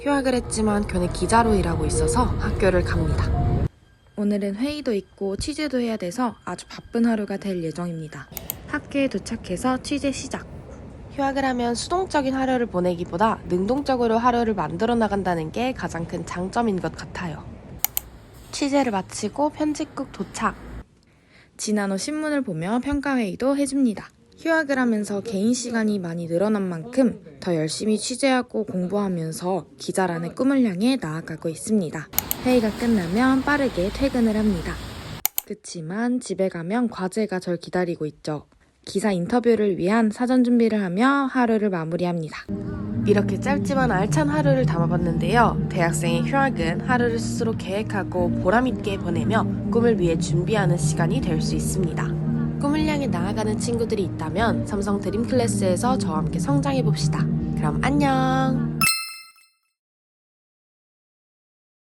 휴학을 했지만 교내 기자로 일하고 있어서 학교를 갑니다. 오늘은 회의도 있고 취재도 해야 돼서 아주 바쁜 하루가 될 예정입니다. 학교에 도착해서 취재 시작. 휴학을 하면 수동적인 하루를 보내기보다 능동적으로 하루를 만들어 나간다는 게 가장 큰 장점인 것 같아요. 취재를 마치고 편집국 도착. 지난 후 신문을 보며 평가회의도 해줍니다. 휴학을 하면서 개인 시간이 많이 늘어난 만큼 더 열심히 취재하고 공부하면서 기자라는 꿈을 향해 나아가고 있습니다. 회의가 끝나면 빠르게 퇴근을 합니다. 그치만 집에 가면 과제가 절 기다리고 있죠. 기사 인터뷰를 위한 사전 준비를 하며 하루를 마무리합니다. 이렇게 짧지만 알찬 하루를 담아봤는데요. 대학생의 휴학은 하루를 스스로 계획하고 보람있게 보내며 꿈을 위해 준비하는 시간이 될 수 있습니다. 꿈을 향해 나아가는 친구들이 있다면 삼성 드림클래스에서 저와 함께 성장해봅시다. 그럼 안녕!